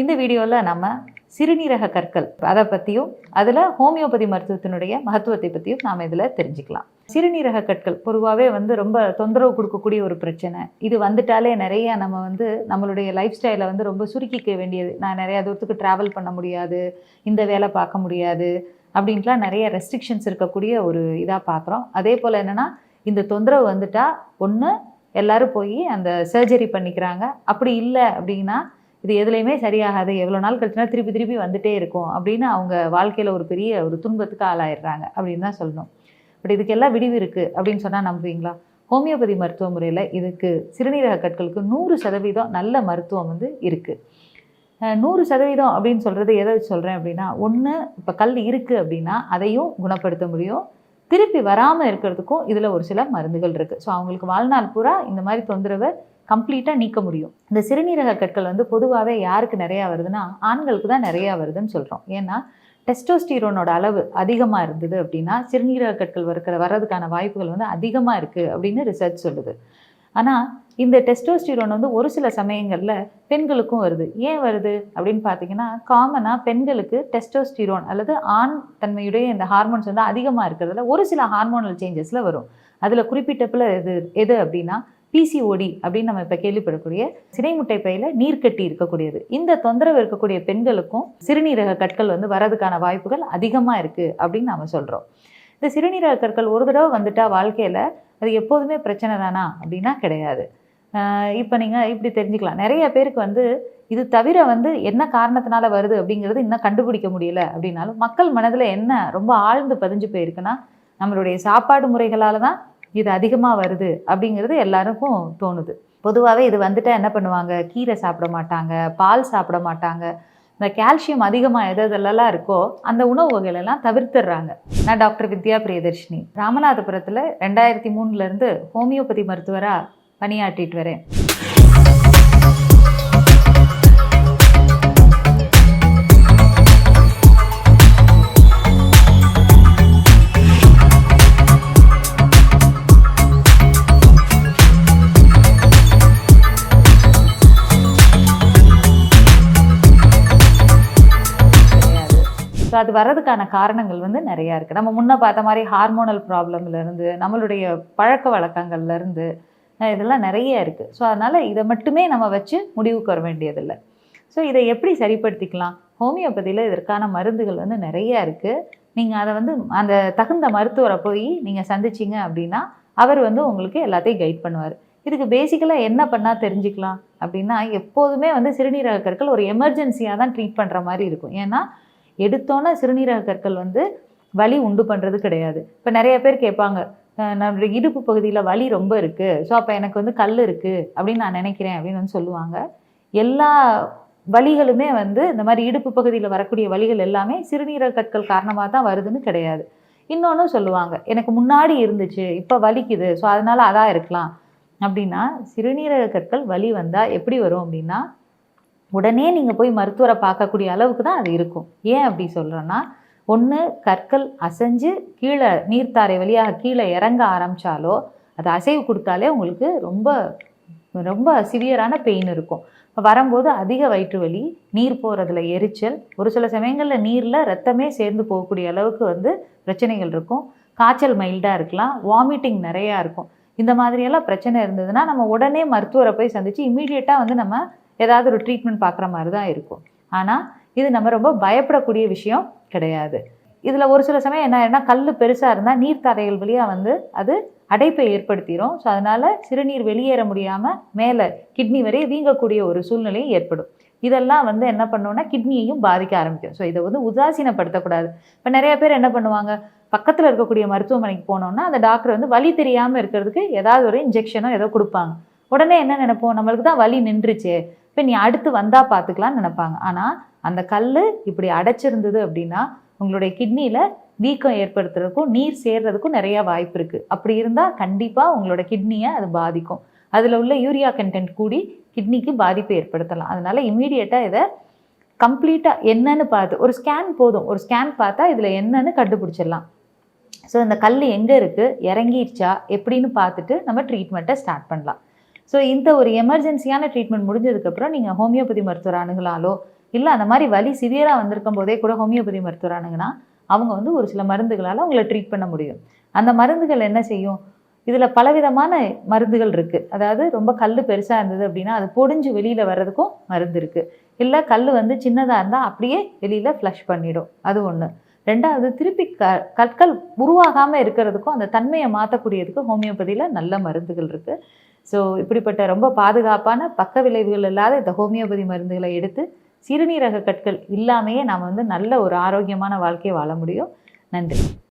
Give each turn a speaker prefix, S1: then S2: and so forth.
S1: இந்த வீடியோவில் நம்ம சிறுநீரக கற்கள் அதை பற்றியும் அதில் ஹோமியோபதி மருத்துவத்தினுடைய மகத்துவத்தை பற்றியும் நாம் இதில் தெரிஞ்சுக்கலாம். சிறுநீரக கற்கள் பொதுவாகவே வந்து ரொம்ப தொந்தரவு கொடுக்கக்கூடிய ஒரு பிரச்சனை. இது வந்துட்டாலே நிறைய நம்ம வந்து நம்மளுடைய லைஃப் ஸ்டைலை வந்து ரொம்ப சுருக்கிக்க வேண்டியது. நான் நிறையா தூரத்துக்கு ட்ராவல் பண்ண முடியாது இந்த வேலை பார்க்க முடியாது அப்படின்ட்டுலாம் நிறைய ரெஸ்ட்ரிக்ஷன்ஸ் இருக்கக்கூடிய ஒரு இதாக பார்க்குறோம். அதே போல் என்னென்னா இந்த தொந்தரவு வந்துட்டால் ஒன்று எல்லாரும் போய் அந்த சர்ஜரி பண்ணிக்கிறாங்க. அப்படி இல்லை அப்படின்னா இது எதுலேயுமே சரியாகாது. எவ்வளோ நாள் கழிச்சுனா திருப்பி திருப்பி வந்துட்டே இருக்கும் அப்படின்னு அவங்க வாழ்க்கையில் ஒரு பெரிய ஒரு துன்பத்துக்கு ஆளாயிடுறாங்க அப்படின்னு தான் சொல்லணும். பட் இதுக்கெல்லாம் விடிவு இருக்குது அப்படின்னு சொன்னால் நம்புவீங்களா? ஹோமியோபதி மருத்துவ முறையில் இதுக்கு சிறுநீரக கற்களுக்கு நூறு சதவீதம் நல்ல மருத்துவம் வந்து இருக்குது நூறு சதவீதம் அப்படின்னு சொல்கிறது எதை சொல்கிறேன் அப்படின்னா ஒன்று இப்போ கல் இருக்குது அப்படின்னா அதையும் குணப்படுத்த முடியும். திருப்பி வராமல் இருக்கிறதுக்கும் இதில் ஒரு சில மருந்துகள் இருக்குது ஸோ அவங்களுக்கு வாழ்நாள் பூரா இந்த மாதிரி தொந்தரவை கம்ப்ளீட்டாக நீக்க முடியும். இந்த சிறுநீரக கற்கள் வந்து பொதுவாகவே யாருக்கு நிறையா வருதுன்னா ஆண்களுக்கு தான் நிறையா வருதுன்னு சொல்கிறோம் ஏன்னா டெஸ்டோஸ்டீரோனோட அளவு அதிகமாக இருந்தது அப்படின்னா சிறுநீரக கற்கள் இருக்கிற வர்றதுக்கான வாய்ப்புகள் வந்து அதிகமாக இருக்குது அப்படின்னு ரிசர்ச் சொல்லுது. ஆனால் இந்த டெஸ்டோஸ்டிரோன் வந்து ஒரு சில சமயங்களில் பெண்களுக்கும் வருது. ஏன் வருது அப்படின்னு பார்த்தீங்கன்னா காமனாக பெண்களுக்கு டெஸ்டோஸ்டிரோன் அல்லது ஆண் தன்மையுடைய இந்த ஹார்மோன்ஸ் வந்து அதிகமாக இருக்கிறதுல ஒரு சில ஹார்மோனல் சேஞ்சஸில் வரும். அதில் குறிப்பிட்டப்பில் எது எது அப்படின்னா பிசிஓடி அப்படின்னு நம்ம இப்போ கேள்விப்படக்கூடிய சினைமுட்டை பையில் நீர்க்கட்டி இருக்கக்கூடியது. இந்த தொந்தரவு இருக்கக்கூடிய பெண்களுக்கும் சிறுநீரக கற்கள் வந்து வரதுக்கான வாய்ப்புகள் அதிகமாக இருக்குது அப்படின்னு நம்ம சொல்கிறோம் இந்த சிறுநீரக கற்கள் ஒரு தடவை வந்துட்டால் வாழ்க்கையில் அது எப்போதுமே பிரச்சனை தானா? அப்படின்னா கிடையாது. இப்போ நீங்கள் இப்படி தெரிஞ்சுக்கலாம். நிறைய பேருக்கு வந்து இது தவிர வந்து என்ன காரணத்தினால வருது அப்படிங்கிறது இன்னும் கண்டுபிடிக்க முடியல அப்படின்னாலும் மக்கள் மனதில் என்ன ரொம்ப ஆழ்ந்து பதிஞ்சு போயிருக்குன்னா நம்மளுடைய சாப்பாடு முறைகளால் தான் இது அதிகமாக வருது அப்படிங்கிறது எல்லாருக்கும் தோணுது. பொதுவாகவே இது வந்துட்டா என்ன பண்ணுவாங்க? கீரை சாப்பிட மாட்டாங்க பால் சாப்பிட மாட்டாங்க இந்த கால்சியம் அதிகமாக எது எதெல்லாம் இருக்கோ அந்த உணவு வகைகளெல்லாம் தவிர்த்துடுறாங்க. நான் டாக்டர் வித்யா பிரியதர்ஷினி. ராமநாதபுரத்தில் ரெண்டாயிரத்தி மூணுலேருந்து ஹோமியோபதி மருத்துவராக பணியாற்றிட்டு வரேன். ஸோ அது வர்றதுக்கான காரணங்கள் வந்து நிறையா இருக்குது நம்ம முன்னே பார்த்த மாதிரி ஹார்மோனல் ப்ராப்ளம்லேருந்து நம்மளுடைய பழக்க வழக்கங்கள்லேருந்து இதெல்லாம் நிறைய இருக்குது ஸோ அதனால் இதை மட்டுமே நம்ம வச்சு முடிவுக்கு வர வேண்டியதில்லை. ஸோ இதை எப்படி சரிப்படுத்திக்கலாம்? ஹோமியோபதியில் இதற்கான மருந்துகள் வந்து நிறைய இருக்குது நீங்கள் அதை வந்து அந்த தகுந்த மருத்துவரை போய் நீங்கள் சந்திச்சிங்க அப்படின்னா அவர் வந்து உங்களுக்கு எல்லாத்தையும் கைட் பண்ணுவார். இதுக்கு பேசிக்கலாக என்ன பண்ணால் தெரிஞ்சுக்கலாம் அப்படின்னா எப்போதுமே வந்து சிறுநீரக கற்கள் ஒரு எமர்ஜென்சியாக தான் ட்ரீட் பண்ணுற மாதிரி இருக்கும். ஏன்னா எடுத்தோன்னே சிறுநீரக கற்கள் வந்து வலி உண்டு பண்ணுறது கிடையாது. இப்போ நிறைய பேர் கேட்பாங்க நம்மளுடைய இடுப்பு பகுதியில் வலி ரொம்ப இருக்குது ஸோ அப்போ எனக்கு வந்து கல் இருக்குது அப்படின்னு நான் நினைக்கிறேன் அப்படின்னு வந்து சொல்லுவாங்க. எல்லா வலிகளுமே வந்து இந்த மாதிரி இடுப்பு பகுதியில் வரக்கூடிய வலிகள் எல்லாமே சிறுநீரக கற்கள் காரணமாக தான் வருதுன்னு கிடையாது. இன்னொன்று சொல்லுவாங்க எனக்கு முன்னாடி இருந்துச்சு இப்போ வலிக்குது ஸோ அதனால் அதான் இருக்கலாம். அப்படின்னா சிறுநீரக கற்கள் வலி வந்தால் எப்படி வரும் அப்படின்னா உடனே நீங்கள் போய் மருத்துவரை பார்க்கக்கூடிய அளவுக்கு தான் அது இருக்கும். ஏன் அப்படி சொல்கிறேன்னா ஒன்று கற்கள் அசைஞ்சு கீழே நீர்த்தாரை வழியாக கீழே இறங்க ஆரம்பித்தாலோ அது அசைவு கொடுத்தாலே உங்களுக்கு ரொம்ப ரொம்ப சிவியரான பெயின் இருக்கும். இப்போ வரும்போது அதிக வயிற்று வலி நீர் போகிறதுல எரிச்சல் ஒரு சில சமயங்களில் நீரில் ரத்தமே சேர்ந்து போகக்கூடிய அளவுக்கு வந்து பிரச்சனைகள் இருக்கும். காய்ச்சல் மைல்டாக இருக்கலாம் வாமிட்டிங் நிறையா இருக்கும். இந்த மாதிரியெல்லாம் பிரச்சனை இருந்ததுன்னா நம்ம உடனே மருத்துவரை போய் சந்தித்து இமீடியட்டாக வந்து நம்ம ஏதாவது ஒரு ட்ரீட்மெண்ட் பார்க்குற மாதிரி தான் இருக்கும். ஆனால் இது நம்ம ரொம்ப பயப்படக்கூடிய விஷயம் கிடையாது. இதில் ஒரு சில சமயம் என்ன ஆயிருன்னா கல் பெருசாக இருந்தால் நீர்த்தரைகள் வழியாக வந்து அது அடைப்பை ஏற்படுத்திடும் ஸோ அதனால் சிறுநீர் வெளியேற முடியாமல் மேலே கிட்னி வரை வீங்கக்கூடிய ஒரு சூழ்நிலையும் ஏற்படும். இதெல்லாம் வந்து என்ன பண்ணோன்னா கிட்னியையும் பாதிக்க ஆரம்பிக்கும். ஸோ இதை வந்து உதாசீனப்படுத்தக்கூடாது. இப்போ நிறைய பேர் என்ன பண்ணுவாங்க? பக்கத்தில் இருக்கக்கூடிய மருத்துவமனைக்கு போனோம்னா அந்த டாக்டர் வந்து வலி தெரியாமல் இருக்கிறதுக்கு ஏதாவது ஒரு இன்ஜெக்ஷனோ ஏதோ கொடுப்பாங்க. உடனே என்ன நினைப்போம்? நம்மளுக்கு தான் வலி நின்றுச்சே. இப்போ நீ அடுத்து வந்தால் பார்த்துக்கலான்னு நினைப்பாங்க. ஆனால் அந்த கல் இப்படி அடைச்சிருந்தது அப்படின்னா உங்களுடைய கிட்னியில் வீக்கம் ஏற்படுத்துறதுக்கும் நீர் சேர்றதுக்கும் நிறையா வாய்ப்பு இருக்குது அப்படி இருந்தால் கண்டிப்பாக உங்களோட கிட்னியை அது பாதிக்கும். அதில் உள்ள யூரியா கண்டென்ட் கூடி கிட்னிக்கு பாதிப்பு ஏற்படுத்தலாம். அதனால் இமீடியட்டாக இதை கம்ப்ளீட்டாக என்னன்னு பார்த்து ஒரு ஸ்கேன் போதும். ஒரு ஸ்கேன் பார்த்தா இதில் என்னன்னு கண்டுபிடிச்சிடலாம். ஸோ இந்த கல் எங்கே இருக்குது இறங்கிருச்சா? எப்படின்னு பார்த்துட்டு நம்ம ட்ரீட்மெண்ட்டை ஸ்டார்ட் பண்ணலாம். ஸோ இந்த ஒரு எமர்ஜென்சியான ட்ரீட்மெண்ட் முடிஞ்சதுக்கப்புறம் நீங்கள் ஹோமியோபதி மருத்துவர் அணுகலாலோ இல்லை அந்த மாதிரி வலி சிவியராக வந்திருக்கும் போதே கூட ஹோமியோபதி மருத்துவர் அணுகுனா அவங்க வந்து ஒரு சில மருந்துகளால் அவங்கள ட்ரீட் பண்ண முடியும். அந்த மருந்துகள் என்ன செய்யும்? இதில் பலவிதமான மருந்துகள் இருக்குது அதாவது ரொம்ப கல் பெருசாக இருந்தது அப்படின்னா அது பொடிஞ்சு வெளியில் வர்றதுக்கும் மருந்து இருக்குது இல்லை கல் வந்து சின்னதாக இருந்தால் அப்படியே வெளியில் ஃப்ளஷ் பண்ணிடும். அது ஒன்று ரெண்டாவது திருப்பி க கற்கள் உருவாகாமல் இருக்கிறதுக்கும் அந்த தன்மையை மாற்றக்கூடியதுக்கும் ஹோமியோபதியில் நல்ல மருந்துகள் இருக்குது ஸோ இப்படிப்பட்ட ரொம்ப பாதுகாப்பான பக்க விளைவுகள் இல்லாத இந்த ஹோமியோபதி மருந்துகளை எடுத்து சிறுநீரக கற்கள் இல்லாமையே நாம் வந்து நல்ல ஒரு ஆரோக்கியமான வாழ்க்கையை வாழ முடியும். நன்றி.